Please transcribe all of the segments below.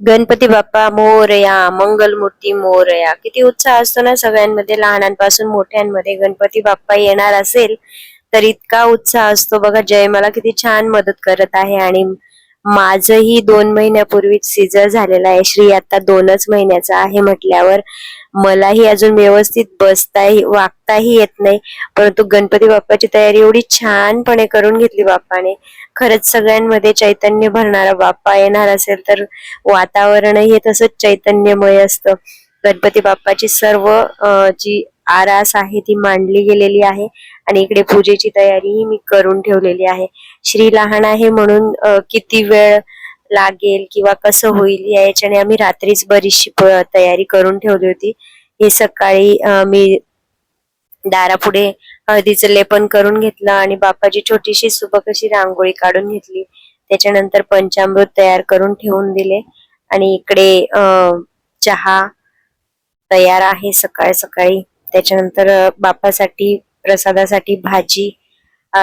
गणपती बाप्पा मोरया मंगलमूर्ती मोरया. किती उत्साह असतो ना सगळ्यांमध्ये लहानांपासून मोठ्यांमध्ये गणपती बाप्पा येणार असेल तर इतका उत्साह असतो. बघा जय मला किती छान मदत करत आहे आणि माझही दोन महिन्यापूर्वीच सीझर झालेला आहे. श्री आता दोनच महिन्याचा आहे म्हटल्यावर मलाही अजून व्यवस्थित बसताही वागताही येत नाही. परंतु गणपती बाप्पाची तयारी एवढी छानपणे करून घेतली बाप्पाने. खरंच सगळ्यांमध्ये चैतन्य भरणारा बाप्पा येणार असेल तर वातावरणही हे तसंच चैतन्यमय असतं. गणपती बाप्पाची सर्व जी आरास आहे ती मांडली गेलेली आहे आणि इकडे पूजेची तयारीही मी करून ठेवलेली आहे. श्री लहान आहे म्हणून किती वेळ लागेल किंवा कसं होईल याच्याने आम्ही रात्रीच बरीचशी प- तयारी करून ठेवली होती. हे सकाळी मी दारापुढे हळदीचं लेपन करून घेतलं आणि बापाची छोटीशी सुबक अशी रांगोळी काढून घेतली. त्याच्यानंतर पंचामृत तयार करून ठेवून दिले. आणि इकडे चहा तयार आहे सकाळी सकाळी. त्याच्यानंतर बापासाठी प्रसादासाठी भाजी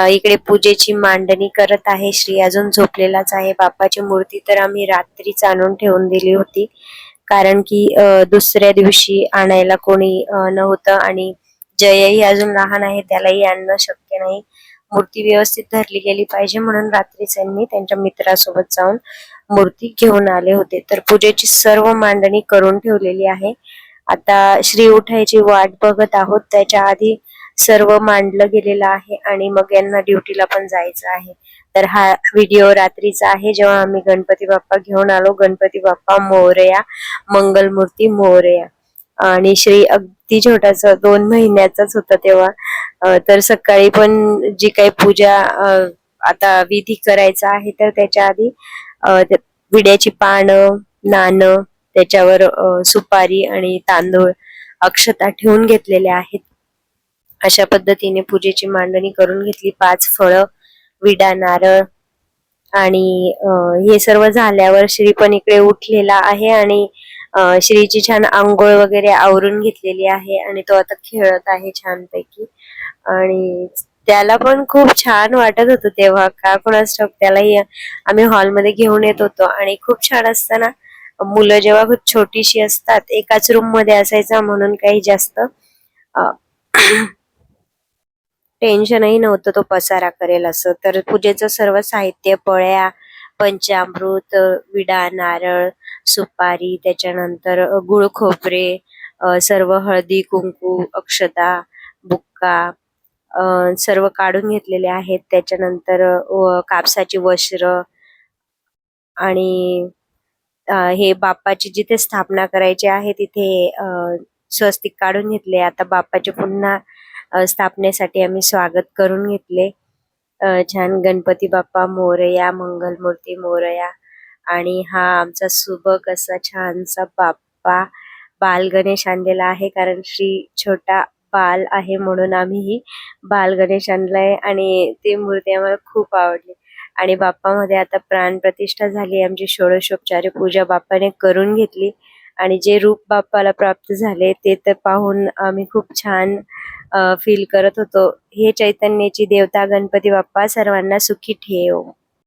इकडे पूजेची मांडणी करत आहे. श्री अजून झोपलेलाच आहे. बापाची मूर्ती तर आम्ही रात्रीच आणून ठेवून दिली होती. कारण की दुसऱ्या दिवशी आणायला कोणी नव्हतं आणि जयही अजून लहान आहे त्यालाही आणणं शक्य नाही. मूर्ती व्यवस्थित धरली गेली पाहिजे म्हणून रात्री त्यांनी त्यांच्या मित्रासोबत जाऊन मूर्ती घेऊन आले होते. तर पूजेची सर्व मांडणी करून ठेवलेली आहे. आता श्री उठायची वाट बघत आहोत. त्याच्या आधी सर्व मांडलं गेलेलं आहे आणि मग यांना ड्युटीला पण जायचं आहे. तर हा व्हिडिओ रात्रीचा आहे. जेव्हा आम्ही गणपती बाप्पा घेऊन आलो गणपती बाप्पा मोरया मंगलमूर्ती मोरया आणि श्री अगदी छोटासा दोन महिन्याचाच होता तेव्हा. तर सकाळी पण जी काही पूजा आता विधी करायचा आहे तर त्याच्या आधी विड्याची पानं नाणं त्याच्यावर सुपारी आणि तांदूळ अक्षता ठेवून घेतलेल्या आहेत. अशा पद्धतीने पूजेची मांडणी करून घेतली. पाच फळं विडा नारळ आणि हे सर्व झाल्यावर श्री पण इकडे उठलेला आहे आणि श्रीची छान आंघोळ वगैरे आवरून घेतलेली आहे आणि तो आता खेळत आहे छानपैकी. आणि त्याला पण खूप छान वाटत होतं तेव्हा. का कोणास त्यालाही आम्ही हॉलमध्ये घेऊन येत होतो. आणि खूप छान असतं ना मुलं जेव्हा खूप छोटीशी असतात एकाच रूममध्ये असायचा म्हणून काही जास्त टेन्शनही नव्हतं तो पसारा करेल असं. तर पूजेचं सर्व साहित्य पळ्या पंचामृत विडा नारळ सुपारी त्याच्यानंतर गुळ खोबरे अ, सर्व हळदी कुंकू अक्षता बुक्का अ, सर्व काढून घेतलेले आहेत. त्याच्यानंतर व कापसाचे वस्त्र आणि अ, हे बाप्पाची जिथे स्थापना करायची आहे तिथे अ, स्वस्तिक काढून घेतले. आता बाप्पाचे पुन्हा स्थापनेसाठी आम्ही स्वागत करून घेतले. अ, छान गणपती बाप्पा मोरया मंगलमूर्ती मोरया आणि हा आमचा सुबक असा छानसा बाप्पा बाल गणेश आणलेला आहे कारण श्री छोटा बाल आहे म्हणून आम्हीही बाल गणेश आणलाय आणि ती मूर्ती आम्हाला खूप आवडली. आणि बाप्पामध्ये आता प्राण प्रतिष्ठा झाली आमची षोडशोपचारी पूजा बाप्पाने करून घेतली. आणि जे रूप बाप्पाला प्राप्त झाले ते तर पाहून आम्ही खूप छान फील करत होतो. हे चैतन्याची देवता गणपती बाप्पा सर्वांना सुखी ठेव.